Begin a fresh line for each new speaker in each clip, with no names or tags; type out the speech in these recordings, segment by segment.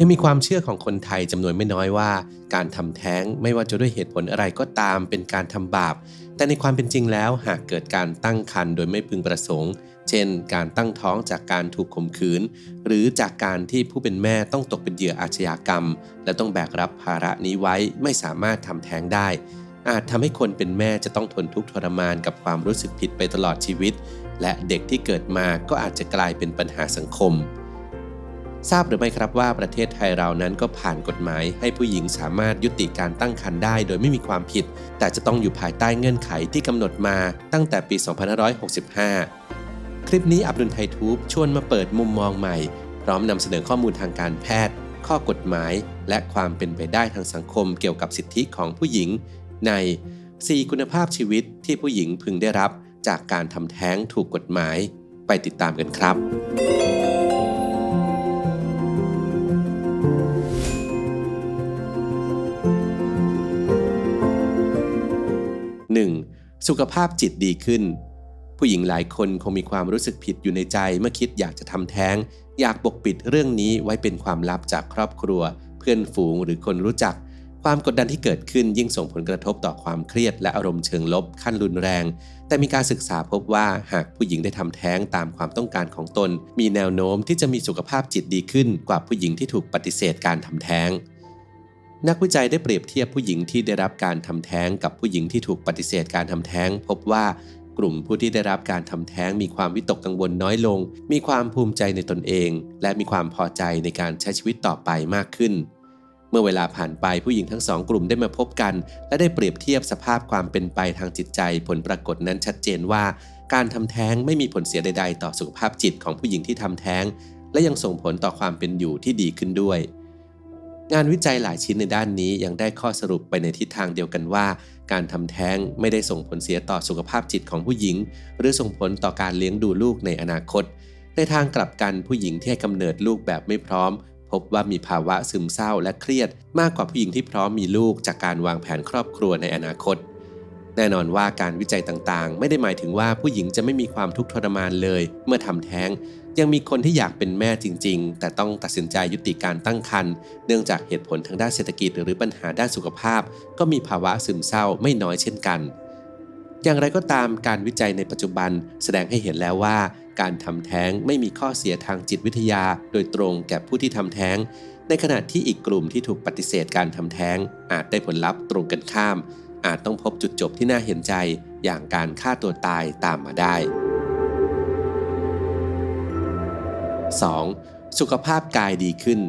ยังมีความเชื่อของคนไทยจำนวนไม่น้อยว่า การทำแท้งไม่ว่าจะด้วยเหตุผลอะไรก็ตามเป็นการทำบาป แต่ในความเป็นจริงแล้วหากเกิดการตั้งครรภ์โดยไม่พึงประสงค์ เช่น การตั้งท้องจากการถูกข่มขืน หรือจากการที่ผู้เป็นแม่ต้องตกเป็นเหยื่ออาชญากรรม และต้องแบกรับภาระนี้ไว้ไม่สามารถทำแท้งได้ อาจทำให้คนเป็นแม่จะต้องทนทุกข์ทรมานกับความรู้สึกผิดไปตลอดชีวิต และเด็กที่เกิดมาก็อาจจะกลายเป็นปัญหาสังคม ทราบหรือไม่ครับว่าประเทศไทยเรานั้นก็ผ่านกฎหมาย ให้ผู้หญิงสามารถยุติการตั้งครรภ์ได้โดยไม่มีความผิด แต่จะต้องอยู่ภายใต้เงื่อนไขที่กำหนดมาตั้งแต่ปี 2565 คลิปนี้อับดุลไททูบชวนมาเปิดมุมมองใหม่ พร้อมนำเสนอข้อมูลทางการแพทย์ ข้อกฎหมาย และความเป็นไปได้ทางสังคมเกี่ยวกับสิทธิของผู้หญิง ใน 4 คุณภาพชีวิตที่ผู้หญิงพึงได้รับ จากการทำแท้งถูกกฎหมาย ไปติดตามกันครับ สุขภาพจิตดีขึ้น ผู้หญิงหลายคนคงมีความรู้สึกผิดอยู่ในใจเมื่อคิดอยากจะทำแท้ง อยากปกปิดเรื่องนี้ไว้เป็นความลับจากครอบครัว เพื่อนฝูงหรือคนรู้จัก ความกดดันที่เกิดขึ้นยิ่งส่งผลกระทบต่อความเครียดและอารมณ์เชิงลบขั้นรุนแรง แต่มีการศึกษาพบว่าหากผู้หญิงได้ทำแท้งตามความต้องการของตน มีแนวโน้มที่จะมีสุขภาพจิตดีขึ้นกว่าผู้หญิงที่ถูกปฏิเสธการทำแท้ง นักวิจัยได้เปรียบเทียบผู้หญิงที่ได้รับการทำแท้งกับผู้หญิงที่ถูกปฏิเสธการทำแท้ง พบว่ากลุ่มผู้ที่ได้รับการทำแท้งมีความวิตกกังวลน้อยลง มีความภูมิใจในตนเอง และมีความพอใจในการใช้ชีวิตต่อไปมากขึ้น เมื่อเวลาผ่านไปผู้หญิงทั้งสองกลุ่มได้มาพบกัน และได้เปรียบเทียบสภาพความเป็นไปทางจิตใจ ผลปรากฏนั้นชัดเจนว่า การทำแท้งไม่มีผลเสียใด ๆ ต่อสุขภาพจิตของผู้หญิงที่ทำแท้ง และยังส่งผลต่อความเป็นอยู่ที่ดีขึ้นด้วย งานวิจัยหลายชิ้นในด้านนี้ยังได้ข้อสรุปไปในทิศทางเดียวกันว่า การทำแท้งไม่ได้ส่งผลเสียต่อสุขภาพจิตของผู้หญิง หรือส่งผลต่อการเลี้ยงดูลูกในอนาคต ในทางกลับกันผู้หญิงที่ให้กำเนิดลูกแบบไม่พร้อม พบว่ามีภาวะซึมเศร้าและเครียด มากกว่าผู้หญิงที่พร้อมมีลูกจากการวางแผนครอบครัวในอนาคต แน่นอนว่าการวิจัยต่างๆ ไม่ได้หมายถึงว่าผู้หญิงจะไม่มีความทุกข์ทรมานเลย เมื่อทำแท้ง ยังมีคนที่อยากเป็นแม่จริง ๆ แต่ต้องตัดสินใจยุติการตั้งครรภ์เนื่องจากเหตุผลทางด้านเศรษฐกิจหรือปัญหาด้านสุขภาพ ก็มีภาวะซึมเศร้าไม่น้อยเช่นกัน อย่างไรก็ตามการวิจัยในปัจจุบันแสดงให้เห็นแล้วว่า การทำแท้งไม่มีข้อเสียทางจิตวิทยา โดยตรงแก่ผู้ที่ทำแท้ง ในขณะที่อีกกลุ่มที่ถูกปฏิเสธการทำแท้ง อาจได้ผลลัพธ์ตรงกันข้าม อาจต้องพบจุดจบที่น่าเห็นใจ อย่างการฆ่าตัวตายตามมาได้ 2. สุขภาพกายดีขึ้น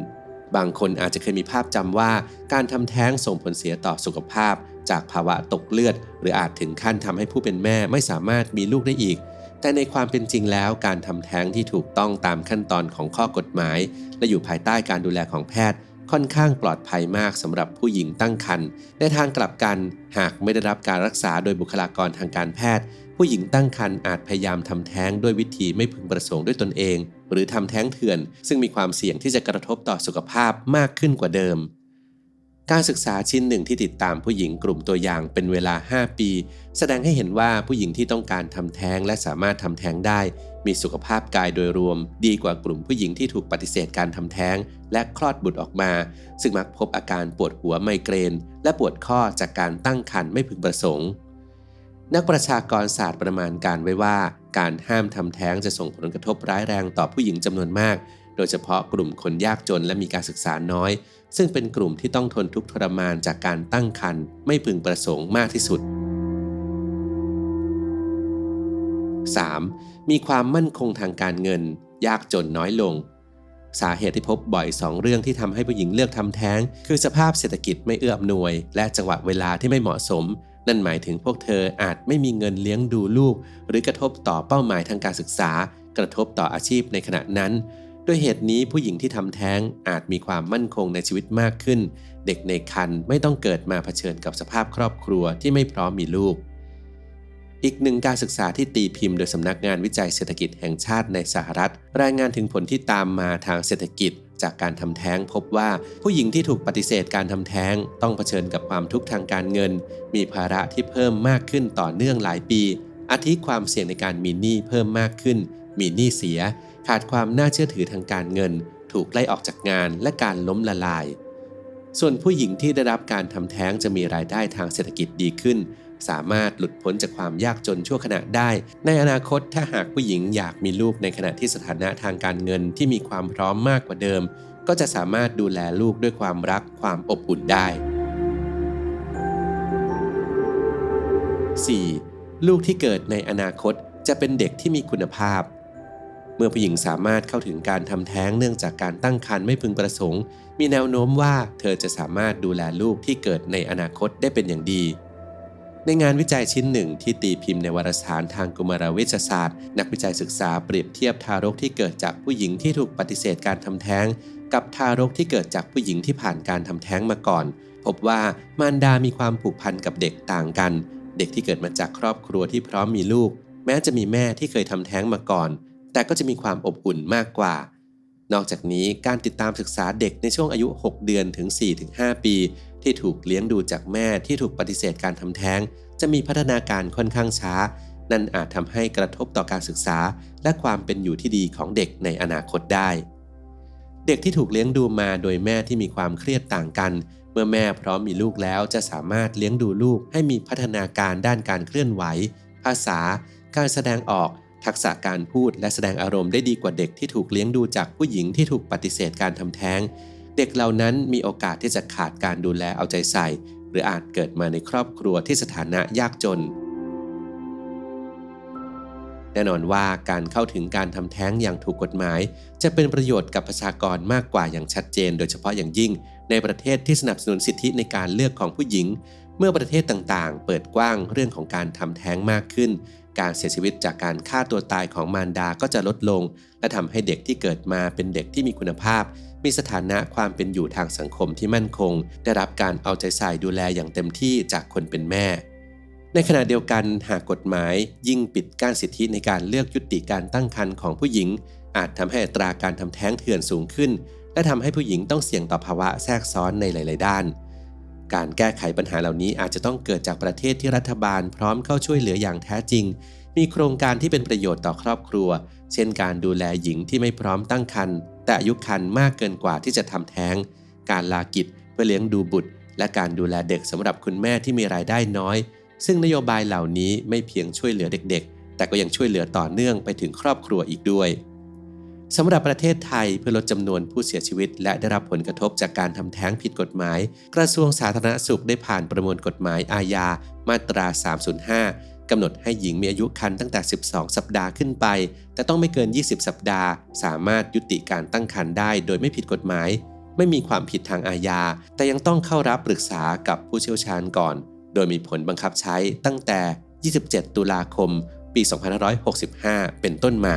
บางคนอาจจะเคยมีภาพจำว่า การทำแท้งส่งผลเสียต่อสุขภาพ จากภาวะตกเลือด หรืออาจถึงขั้นทำให้ผู้เป็นแม่ไม่สามารถมีลูกได้อีก แต่ในความเป็นจริงแล้วการทำแท้งที่ถูกต้องตามขั้นตอนของข้อกฎหมาย และอยู่ภายใต้การดูแลของแพทย์ค่อนข้างปลอดภัยมากสำหรับผู้หญิงตั้งครรภ์ในทางกลับกัน หากไม่ได้รับการรักษาโดยบุคลากรทางการแพทย์ ผู้หญิงตั้งครรภ์อาจพยายามทำแท้งด้วยวิธีไม่พึงประสงค์ด้วยตนเอง หรือทำแท้งเถื่อน ซึ่งมีความเสี่ยงที่จะกระทบต่อสุขภาพมากขึ้นกว่าเดิม การศึกษาชิ้นหนึ่งที่ติดตามผู้หญิงกลุ่มตัวอย่างเป็นเวลา 5 ปี แสดงให้เห็นว่าผู้หญิงที่ต้องการทำแท้งและสามารถทำแท้งได้ มีสุขภาพกายโดยรวม ดีกว่ากลุ่มผู้หญิงที่ถูกปฏิเสธการทำแท้ง และคลอดบุตรออกมา ซึ่งมักพบอาการปวดหัวไมเกรน และปวดข้อจากการตั้งครรภ์ไม่พึงประสงค์ นักประชากรศาสตร์ประมาณการไว้ว่า การห้ามทำแท้งจะส่งผลกระทบร้ายแรงต่อผู้หญิงจำนวนมาก โดยเฉพาะกลุ่มคนยากจนและมีการศึกษาน้อย ซึ่งเป็นกลุ่มที่ต้องทนทุกข์ทรมานจากการตั้งครรภ์ไม่พึงประสงค์มากที่สุด 3. มีความมั่นคงทางการเงิน ยากจนน้อยลง สาเหตุที่พบบ่อย 2 เรื่องที่ทำให้ผู้หญิงเลือกทำแท้ง คือสภาพเศรษฐกิจไม่เอื้ออำนวย และจังหวะเวลาที่ไม่เหมาะสม นั่นหมายถึงพวกเธออาจไม่มีเงินเลี้ยงดูลูก หรือกระทบต่อเป้าหมายทางการศึกษา กระทบต่ออาชีพในขณะนั้นด้วยเหตุนี้ผู้หญิงที่ทำแท้งอาจมีความมั่นคงในชีวิตมากขึ้น เด็กในครรภ์ไม่ต้องเกิดมาเผชิญกับสภาพครอบครัวที่ไม่พร้อมมีลูก อีกหนึ่งการศึกษาที่ตีพิมพ์โดยสำนักงานวิจัยเศรษฐกิจแห่งชาติในสหรัฐ รายงานถึงผลที่ตามมาทางเศรษฐกิจ จากการทำแท้งพบว่าผู้หญิงที่ถูกปฏิเสธการทำแท้ง ต้องเผชิญกับความทุกข์ทางการเงิน มีภาระที่เพิ่มมากขึ้นต่อเนื่องหลายปี อาทิความเสี่ยงในการมีหนี้เพิ่มมากขึ้น มีหนี้เสีย ขาดความน่าเชื่อถือทางการเงิน ถูกไล่ออกจากงานและการล้มละลาย ส่วนผู้หญิงที่ได้รับการทำแท้งจะมีรายได้ทางเศรษฐกิจดีขึ้น สามารถหลุดพ้นจากความยากจนชั่วขณะได้ ในอนาคตถ้าหากผู้หญิงอยากมีลูกในขณะที่สถานะทางการเงินที่มีความพร้อมมากกว่าเดิม ก็จะสามารถดูแลลูกด้วยความรักความอบอุ่นได้ 4. ลูกที่เกิดในอนาคตจะเป็นเด็กที่มีคุณภาพ มื่อผู้หญิงสามารถเข้าถึงการทำแท้งเนื่องจากการตั้งครรภ์ไม่พึงประสงค์ มีแนวโน้มว่าเธอจะสามารถดูแลลูกที่เกิดในอนาคตได้เป็นอย่างดี ในงานวิจัยชิ้นหนึ่งที่ตีพิมพ์ในวารสารทางกุมารเวชศาสตร์ นักวิจัยศึกษาเปรียบเทียบทารกที่เกิดจากผู้หญิงที่ถูกปฏิเสธการทำแท้ง กับทารกที่เกิดจากผู้หญิงที่ผ่านการทำแท้งมาก่อน พบว่ามารดามีความผูกพันกับเด็กต่างกัน เด็กที่เกิดมาจากครอบครัวที่พร้อมมีลูก แม้จะมีแม่ที่เคยทำแท้งมาก่อน แต่ก็จะมีความอบอุ่นมากกว่า นอกจากนี้การติดตามศึกษาเด็กในช่วงอายุ 6 เดือนถึง 4-5 ปี ที่ถูกเลี้ยงดูจากแม่ที่ถูกปฏิเสธการทำแท้ง จะมีพัฒนาการค่อนข้างช้า นั่นอาจทำให้กระทบต่อการศึกษา และความเป็นอยู่ที่ดีของเด็กในอนาคตได้ เด็กที่ถูกเลี้ยงดูมาโดยแม่ที่มีความเครียดต่างกันเมื่อแม่พร้อมมีลูกแล้วจะสามารถเลี้ยงดูลูกให้มีพัฒนาการด้านการเคลื่อนไหว ภาษา การแสดงออก ทักษะการพูดและแสดงอารมณ์ได้ดีกว่าเด็กที่ถูกเลี้ยงดูจากผู้หญิงที่ถูกปฏิเสธการทำแท้ง เด็กเหล่านั้นมีโอกาสที่จะขาดการดูแลเอาใจใส่ หรืออาจเกิดมาในครอบครัวที่สถานะยากจน แน่นอนว่าการเข้าถึงการทำแท้งอย่างถูกกฎหมาย จะเป็นประโยชน์กับประชากรมากกว่าอย่างชัดเจน โดยเฉพาะอย่างยิ่ง ในประเทศที่สนับสนุนสิทธิในการเลือกของผู้หญิง เมื่อประเทศต่างๆ เปิดกว้างเรื่องของการทำแท้งมากขึ้น การเสียชีวิตจากการฆ่าตัวตายของมารดาก็จะลดลง และทำให้เด็กที่เกิดมาเป็นเด็กที่มีคุณภาพ มีสถานะความเป็นอยู่ทางสังคมที่มั่นคง ได้รับการเอาใจใส่ดูแลอย่างเต็มที่จากคนเป็นแม่ ในขณะเดียวกันหากกฎหมาย ยิ่งปิดกั้นสิทธิในการเลือกยุติการตั้งครรภ์ของผู้หญิง อาจทำให้อัตราการทำแท้งเถื่อนสูงขึ้น และทำให้ผู้หญิงต้องเสี่ยงต่อภาวะแทรกซ้อนในหลาย ๆ ด้าน การแก้ไขปัญหาเหล่านี้อาจจะต้องเกิดจากประเทศที่รัฐบาลพร้อมเข้าช่วยเหลืออย่างแท้จริง มีโครงการที่เป็นประโยชน์ต่อครอบครัว เช่นการดูแลหญิงที่ไม่พร้อมตั้งครรภ์แต่อายุครรภ์มากเกินกว่าที่จะทำแท้ง การลากิจเพื่อเลี้ยงดูบุตร และการดูแลเด็กสำหรับคุณแม่ที่มีรายได้น้อย ซึ่งนโยบายเหล่านี้ไม่เพียงช่วยเหลือเด็กๆ แต่ก็ยังช่วยเหลือต่อเนื่องไปถึงครอบครัวอีกด้วย สำหรับประเทศไทยเพื่อลดจำนวนผู้เสียชีวิต และได้รับผลกระทบจากการทำแท้งผิดกฎหมาย กระทรวงสาธารณสุขได้ผ่านประมวลกฎหมายอาญา มาตรา 305 กำหนดให้หญิงมีอายุครรภ์ตั้งแต่ 12 สัปดาห์ขึ้นไป แต่ต้องไม่เกิน 20 สัปดาห์ สามารถยุติการตั้งครรภ์ได้โดยไม่ผิดกฎหมาย ไม่มีความผิดทางอาญา แต่ยังต้องเข้ารับปรึกษากับผู้เชี่ยวชาญก่อน โดยมีผลบังคับใช้ตั้งแต่ 27 ตุลาคม ปี 2565 เป็นต้นมา